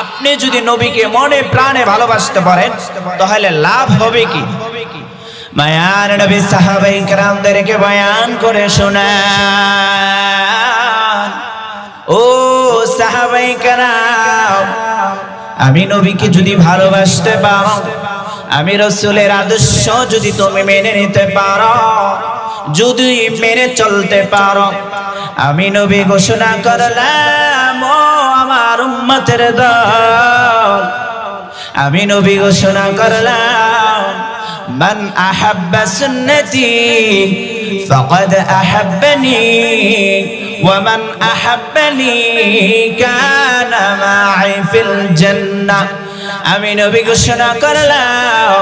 আপনি যদি নবীকে মনে প্রাণে ভালোবাসতে পারেন, তাহলে লাভ হবে কি? মায়ার নবী সাহাবাই কারামদেরকে বয়ান করে শোনান। ও সাহাবাই কারাম, আমি নবীকে যদি ভালোবাসতে পারো, আমি রসুলের আদর্শ যদি তুমি মেনে নিতে পারো যদি মেনে চলতে পারো আমি নবী ঘোষণা করলাম ও আমার উম্মতের দল আমি নবী ঘোষণা করলাম من أحب سنتي فقد أحبني ومن أحبني كان معي في الجنة আমি নবী ঘোষণা করলাম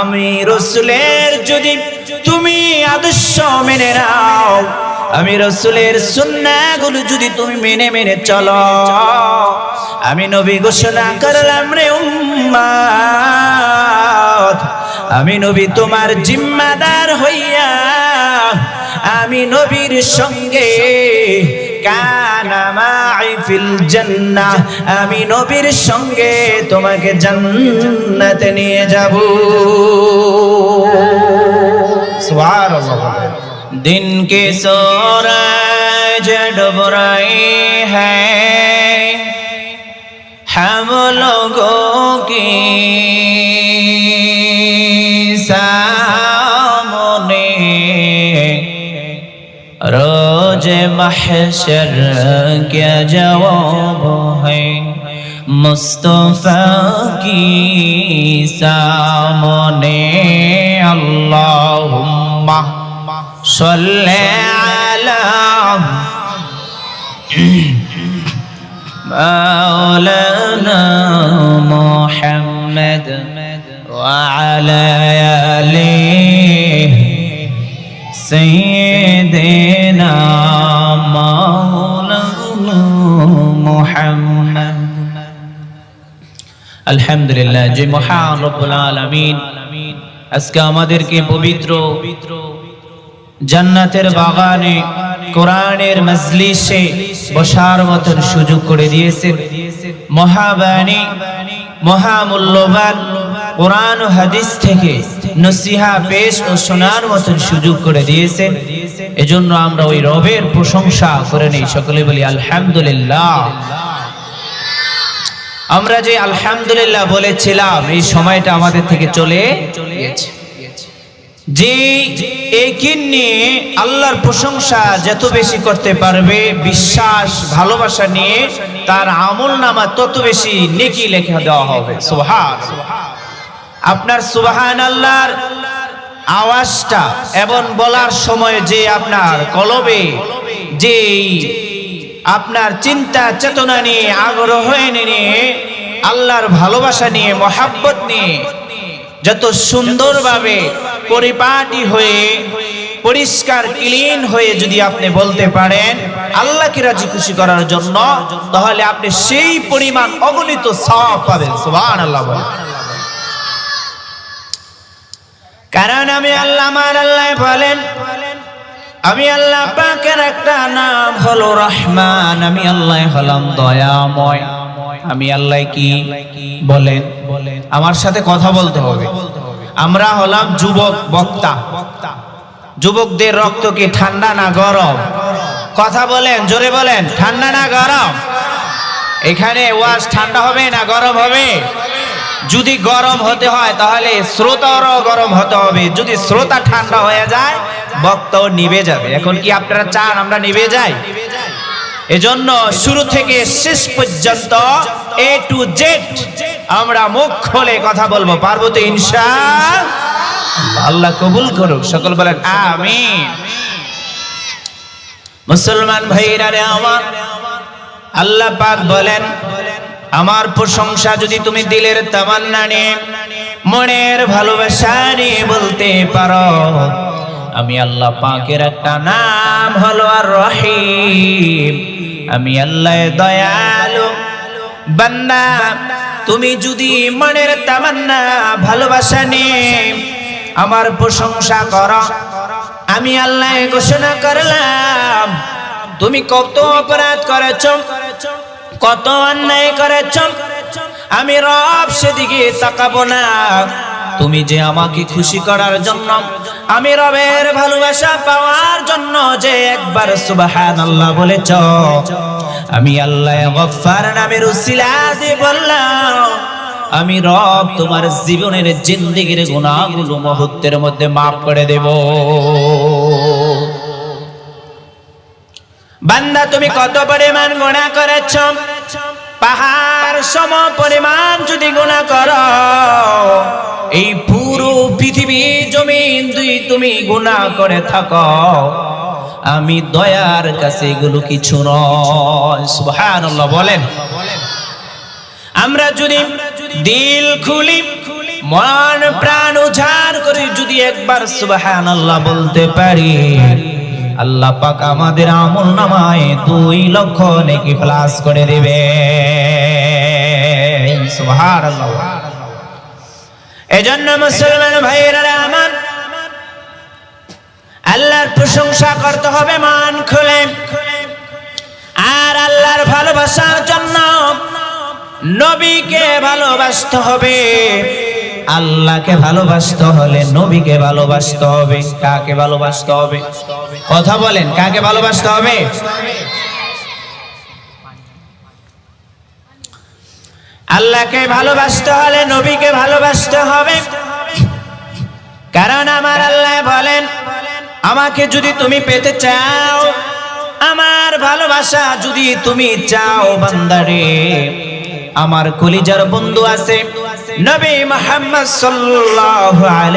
আমি রসুলের যদি তুমি আদর্শ মেনে নাও, আমি রসুলের সুন্নাগুলো যদি তুমি মেনে মেনে চলো, আমি নবী ঘোষণা করলাম রে উম্মাদ, আমি নবী তোমার জিম্মাদার হইয়া, আমি নবীর সঙ্গে কানা মাই ফিল জান্নাহ আমি নবীর সঙ্গে তোমাকে জান্নাতে নিয়ে যাব সুবহানাল্লাহ दिन के सूरज डूब रहे हैं हम लोगों की रोज महशर क्या जवाब है मुस्तफ़ा की सामने अल्लाहुम्मा सल्ले अला मौलाना سيدنا مولانا محمد আলহামদুলিল্লাহ যে মহান রব্বুল আলামিন আজকে আমাদেরকে পবিত্র জান্নাতের বাগানে কোরআনের মজলিসে বসার মতন সুযোগ করে দিয়েছেন মহাবাণী মহামূল্যবান কোরআন ও হাদিস থেকে নসিহা পেশ ও শোনার মতন সুযোগ করে দিয়েছেন এজন্য আমরা ওই রবের প্রশংসা করে নেই। সকলে বলি, আলহামদুলিল্লাহ। আমরা যে আলহামদুলিল্লাহ বলেছিলাম, এই সময়টা আমাদের থেকে চলে গেছে যে একিন নিয়ে আল্লাহর প্রশংসা যত বেশি করতে পারবে, বিশ্বাস, ভালোবাসা নিয়ে তার আমল নামা তত বেশি নেকি লেখা দেওয়া হবে। সুবহান আপনার সুবহান আল্লাহর আওয়াজটা এবং বলার সময় যে আপনার কলবে যে আপনার চিন্তা চেতনা নিয়ে, আগ্রহ নিয়ে, আল্লাহর ভালোবাসা নিয়ে, মহাব্বত নিয়ে যত সুন্দরভাবে পরিপাটি হয়ে, পরিষ্কার, ক্লিন হয়ে যদি আপনি বলতে পারেন, আল্লাহকে রাজি খুশি করার জন্য, তাহলে আপনি সেই পরিমাণ অগণিত সওয়াব পাবেন, সুবহানাল্লাহ বলেন। কারণ আমি আল্লাহ আমার আল্লাহ বলেন, আমি আল্লাহ পাকের একটা নাম হলো রহমান, আমি আল্লাহ হলাম দয়াময়। আমি আল্লাহ কি বলেন? আমার সাথে কথা বলতে হবে। আমরা হলাম যুবক, বক্তা। যুবকদের রক্ত কি ঠান্ডা না গরম? কথা বলেন, জোরে বলেন, ঠান্ডা না গরম? এখানে ওয়াজ ঠান্ডা হবে না গরম হবে? যদি গরম হতে হয়, তাহলে শ্রোতারও গরম হতে হবে। যদি শ্রোতা ঠান্ডা হয়ে যায় বক্তাও নিভে যাবে। এখন কি আপনারা চান আমরা নিভে যাই? এজন্য শুরু থেকে শেষ পর্যন্ত এ টু জেড আমরা মুখ খোলে কথা বলব। পারব তো আল্লাহ কবুল করুক, সকল বলেন আমিন। মুসলমান ভাইরা রে আমার, আল্লাহ পাক বলেন আমার প্রশংসা যদি তুমি দিলের তামান্না নিয়ে, মনের ভালোবাসা নিয়ে বলতে পারো, আমি আল্লাহ পাকের একটা নাম হলো আর রহিম। আমি আল্লাহ দয়ালু বান্দা, তুমি যদি মনের তামান্না, ভালোবাসা নিয়ে আমার প্রশংসা করো, আমি আল্লাহ ঘোষণা করলাম, তুমি কত অপরাধ করেছ? কত অন্যায় করেছ আমি রব সেদিকে তাকাবো না। তুমি যে আমাকে খুশি করার জন্য, আমি রবের ভালোবাসা পাওয়ার জন্য যে একবার সুবাহান আল্লাহ বলেছ, আমি আল্লাহ গফফার নামের উসিলা দিয়ে বললাম, আমি রব তোমার জীবনের জিন্দিগির গুণাগুলো মুহূর্তের মধ্যে মাফ করে দেব। বান্দা তুমি কত পরিমাণ গুণা করেছ? পাহাড় সম পরিমাণ যদি গুণা করো এই পুরো পৃথিবী জমিন দুই তুমি গুণা করে থাকো আমি দয়ার কাছে এগুলো কিছু নয়। সুবহানাল্লাহ বলেন। আমরা যদি দিল খুলি মন প্রাণ উজাড় করে যদি একবার সুবহানাল্লাহ বলতে পারি আল্লাহ পাক আমাদের আমল নামায় দুই লক্ষ নেকি প্লাস করে দেবে। এজন্য মুসলমান ভাইয়েরা আমার আল্লাহর প্রশংসা করতে হবে, মান খুলে। আর আল্লাহর ভালোবাসার জন্য নবীকে ভালোবাসতে হবে। আল্লাহকে ভালোবাসতে হলে নবীকে ভালোবাসতে হবে, কাকে ভালোবাসতে হবে? কথা বলেন, কাকে ভালোবাসতে হবে? আল্লাহকে ভালোবাসতে হলে নবীকে ভালোবাসতে হবে। কারণ আমার আল্লাহ বলেন, আমাকে যদি তুমি পেতে চাও, আমার ভালোবাসা যদি তুমি চাও বান্দারে, আমার কলিজার বন্ধু আছে নবী মোহাম্মদ সাল্লাল্লাহু আলাইহি